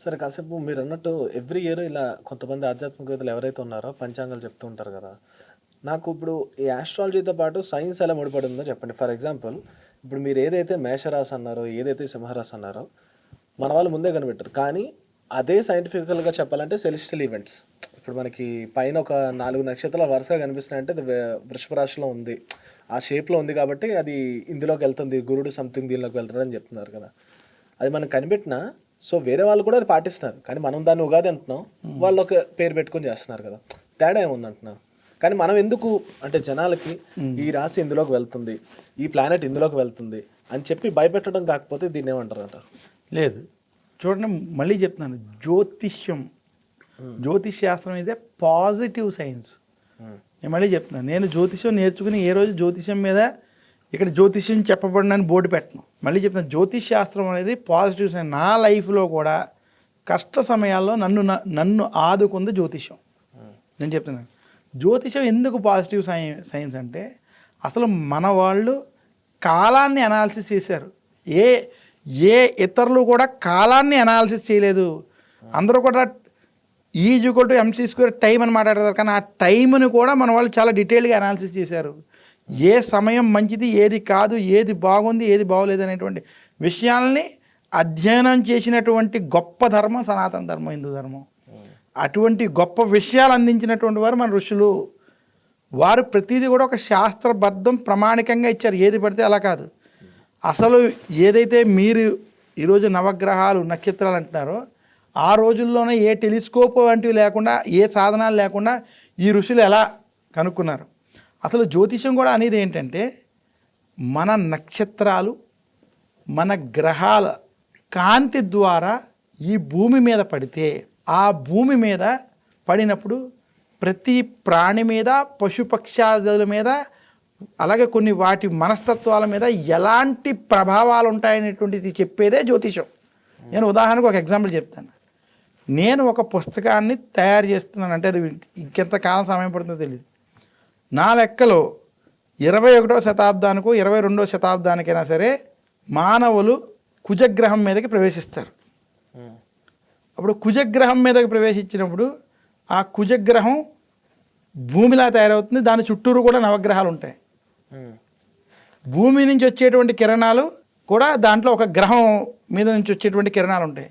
సరే కాసేపు మీరు అన్నట్టు ఎవ్రీ ఇయర్ ఇలా కొంతమంది ఆధ్యాత్మికవేత్తలు ఎవరైతే ఉన్నారో పంచాంగాలు చెప్తూ ఉంటారు కదా. నాకు ఇప్పుడు ఈ ఆస్ట్రాలజీతో పాటు సైన్స్ ఎలా ముడిపడి ఉందో చెప్పండి. ఫర్ ఎగ్జాంపుల్ ఇప్పుడు మీరు ఏదైతే మేషరాశి అన్నారో ఏదైతే సింహరాశి అన్నారో మన వాళ్ళు ముందే కనిపెట్టారు. కానీ అదే సైంటిఫికల్గా చెప్పాలంటే సెలిస్టల్ ఈవెంట్స్ ఇప్పుడు మనకి పైన ఒక నాలుగు నక్షత్రాలు వరుసగా కనిపిస్తున్నాయంటే అది వే- వృషభ రాశిలో ఉంది. ఆ షేప్లో ఉంది కాబట్టి అది ఇందులోకి వెళ్తుంది గురుడు సంథింగ్ దీనిలోకి వెళ్తాడు అని చెప్తున్నారు కదా. అది మనం కనిపెట్టినా సో వేరే వాళ్ళు కూడా అది పాటిస్తున్నారు. కానీ మనం దాన్ని ఉగాది అంటున్నాం. వాళ్ళు ఒక పేరు పెట్టుకొని చేస్తున్నారు కదా. తేడా ఏముంది అంటున్నారు కానీ మనం ఎందుకు అంటే జనాలకి ఈ రాశి ఇందులోకి వెళ్తుంది ఈ ప్లానెట్ ఇందులోకి వెళ్తుంది అని చెప్పి భయపెట్టడం కాకపోతే దీన్ని ఏమంటారు అంటారు లేదు. చూడండి మళ్ళీ చెప్తున్నాను. జ్యోతిష్యం. జ్యోతిష్ శాస్త్రం ఇదే పాజిటివ్ సైన్స్ నేను మళ్ళీ చెప్తున్నాను. నేను జ్యోతిష్యం నేర్చుకుని ఏ రోజు జ్యోతిష్యం మీద ఇక్కడ జ్యోతిష్యం చెప్పబడినని బోర్డు పెట్టను. మళ్ళీ చెప్తున్నాను జ్యోతిష్ శాస్త్రం అనేది పాజిటివ్ నా లైఫ్లో కూడా కష్ట సమయాల్లో నన్ను నన్ను ఆదుకుంది జ్యోతిష్యం. నేను చెప్తున్నాను. జ్యోతిషం ఎందుకు పాజిటివ్ సైన్స్ సైన్స్ అంటే అసలు మన వాళ్ళు కాలాన్ని అనాలిసిస్ చేశారు. ఏ ఏ ఇతరులు కూడా కాలాన్ని అనాలిసిస్ చేయలేదు. అందరూ కూడా equal to MC square time అని మాట్లాడతారు కానీ ఆ టైంని కూడా మన వాళ్ళు చాలా డీటెయిల్గా అనాలిసిస్ చేశారు. ఏ సమయం మంచిది ఏది కాదు ఏది బాగుంది ఏది బాగోలేదు అనేటువంటి విషయాల్ని అధ్యయనం చేసినటువంటి గొప్ప ధర్మం సనాతన ధర్మం హిందూ ధర్మం. అటువంటి గొప్ప విషయాలు అందించినటువంటి వారు మన ఋషులు. వారు ప్రతిదీ కూడా ఒక శాస్త్రబద్ధం ప్రామాణికంగా ఇచ్చారు. ఏది పడితే అలా కాదు. అసలు ఏదైతే మీరు ఈరోజు నవగ్రహాలు నక్షత్రాలు అంటున్నారో ఆ రోజుల్లోనే ఏ టెలిస్కోప్ వంటివి లేకుండా ఏ సాధనాలు లేకుండా ఈ ఋషులు ఎలా కనుక్కున్నారు? అసలు జ్యోతిషం కూడా అనేది ఏంటంటే మన నక్షత్రాలు మన గ్రహాల కాంతి ద్వారా ఈ భూమి మీద పడితే ఆ భూమి మీద పడినప్పుడు ప్రతి ప్రాణి మీద పశుపక్షాదుల మీద అలాగే కొన్ని వాటి మనస్తత్వాల మీద ఎలాంటి ప్రభావాలు ఉంటాయనేటువంటిది చెప్పేదే జ్యోతిషం నేను ఉదాహరణకు ఒక ఎగ్జాంపుల్ చెప్తాను. నేను ఒక పుస్తకాన్ని తయారు చేస్తున్నాను. అంటే అది ఇంకెంత కాలం సమయం పడుతుందో తెలియదు నా లెక్కలో ఇరవై ఒకటో శతాబ్దానికో ఇరవై రెండో శతాబ్దానికైనా సరే మానవులు కుజగ్రహం మీదకి ప్రవేశిస్తారు. అప్పుడు కుజగ్రహం మీదకి ప్రవేశించినప్పుడు ఆ కుజగ్రహం భూమిలా తయారవుతుంది. దాని చుట్టూరు కూడా నవగ్రహాలు ఉంటాయి భూమి నుంచి వచ్చేటువంటి కిరణాలు కూడా దాంట్లో ఒక గ్రహం మీద నుంచి వచ్చేటువంటి కిరణాలు ఉంటాయి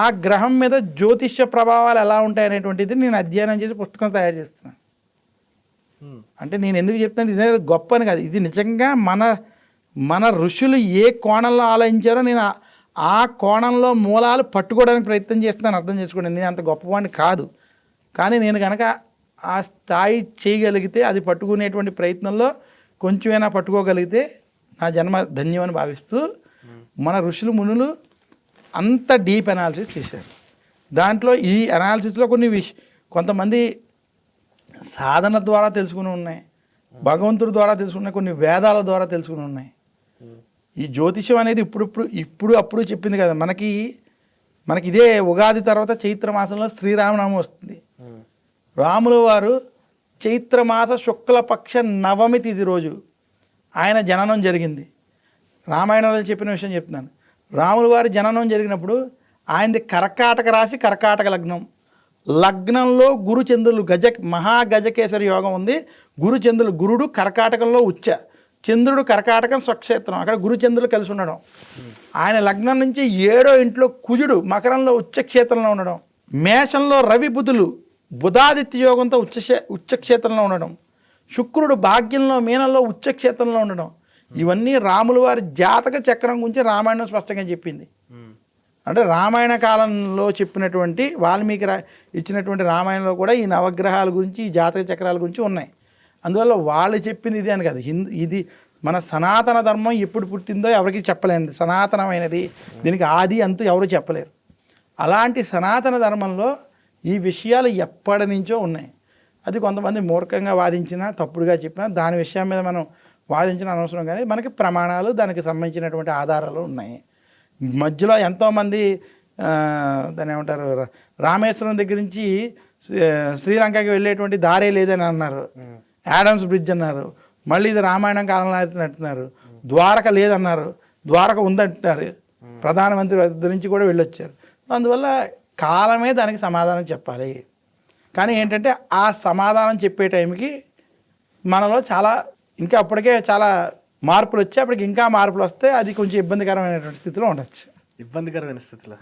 ఆ గ్రహం మీద జ్యోతిష్య ప్రభావాలు ఎలా ఉంటాయి అనేటువంటిది నేను అధ్యయనం చేసి పుస్తకం తయారు చేస్తున్నాను. అంటే నేను ఎందుకు చెప్తాను ఇది గొప్ప అని కాదు. ఇది నిజంగా మన మన ఋషులు ఏ కోణంలో ఆలోచించారో నేను ఆ- ఆ కోణంలో మూలాలు పట్టుకోవడానికి ప్రయత్నం చేస్తున్నాను. అర్థం చేసుకోండి. నేను అంత గొప్పవాడిని కాదు. కానీ నేను కనుక ఆ స్థాయి చేయగలిగితే అది పట్టుకునేటువంటి ప్రయత్నంలో కొంచెమైనా పట్టుకోగలిగితే నా జన్మ ధన్యమని భావిస్తూ మన ఋషులు మునులు అంత డీప్ అనాలిసిస్ చేశారు. దాంట్లో ఈ అనాలిసిస్లో కొన్ని విష్ కొంతమంది సాధన ద్వారా తెలుసుకుని ఉన్నాయి. భగవంతుడి ద్వారా తెలుసుకున్న కొన్ని వేదాల ద్వారా తెలుసుకుని ఉన్నాయి. ఈ జ్యోతిషం అనేది ఇప్పుడిప్పుడు ఇప్పుడు అప్పుడు చెప్పింది కదా. మనకి మనకి ఇదే ఉగాది తర్వాత చైత్ర మాసంలో శ్రీరామనామం వస్తుంది. రాముల వారు చైత్రమాస శుక్లపక్ష నవమి తిది రోజు ఆయన జననం జరిగింది. రామాయణంలో చెప్పిన విషయం చెప్తున్నాను. రాముల వారి జననం జరిగినప్పుడు ఆయనది కర్కాటక రాశి కర్కాటక లగ్నం. లగ్నంలో గురుచంద్రులు గజ మహాగజకేశ్వర యోగం ఉంది. గురుచంద్రులు గురుడు కర్కాటకంలో ఉచ్చ. చంద్రుడు కర్కాటకం స్వక్షేత్రం. అక్కడ గురుచంద్రులు కలిసి ఉండడం. ఆయన లగ్నం నుంచి ఏడో ఇంట్లో కుజుడు మకరంలో ఉచ్చక్షేత్రంలో ఉండడం. మేషంలో రవి బుధులు బుధాదిత్య యోగంతో ఉచ్చ ఉచ్చక్షేత్రంలో ఉండడం. శుక్రుడు భాగ్యంలో మీనంలో ఉచ్చక్షేత్రంలో ఉండడం. ఇవన్నీ రాముల వారి జాతక చక్రం గురించి రామాయణం స్పష్టంగా చెప్పింది. అంటే రామాయణ కాలంలో చెప్పినటువంటి వాల్మీకి రా ఇచ్చినటువంటి రామాయణంలో కూడా ఈ నవగ్రహాల గురించి ఈ జాతక చక్రాల గురించి ఉన్నాయి. అందువల్ల వాళ్ళు చెప్పింది ఇది అని కాదు. హిందూ ఇది మన సనాతన ధర్మం ఎప్పుడు పుట్టిందో ఎవరికి చెప్పలేనిది. సనాతనమైనది. దీనికి ఆది అంతు ఎవరు చెప్పలేరు. అలాంటి సనాతన ధర్మంలో ఈ విషయాలు ఎప్పటి నుంచో ఉన్నాయి. అది కొంతమంది మూర్ఖంగా వాదించినా తప్పుడుగా చెప్పినా దాని విషయం మీద మనం వాదించిన అనవసరం కానీ మనకి ప్రమాణాలు దానికి సంబంధించినటువంటి ఆధారాలు ఉన్నాయి. మధ్యలో ఎంతోమంది ఆ, దాన్ని ఏమంటారు రా- రామేశ్వరం దగ్గర నుంచి శ్రీ- శ్రీలంకకి వెళ్ళేటువంటి దారే లేదని అన్నారు. యాడమ్స్ బ్రిడ్జ్ అన్నారు. మళ్ళీ ఇది రామాయణం కాలంలో అంటున్నారు ద్వారక లేదన్నారు. ద్వారక ఉందంటున్నారు. ప్రధానమంత్రి దగ్గర నుంచి కూడా వెళ్ళొచ్చారు. అందువల్ల కాలమే దానికి సమాధానం చెప్పాలి. కానీ ఏంటంటే ఆ సమాధానం చెప్పే టైంకి మనలో చాలా ఇంకా అప్పటికే చాలా మార్పులు వచ్చి అప్పటికి ఇంకా మార్పులు వస్తే అది కొంచెం ఇబ్బందికరమైనటువంటి స్థితిలో ఉండొచ్చు. ఇబ్బందికరమైన స్థితిలో.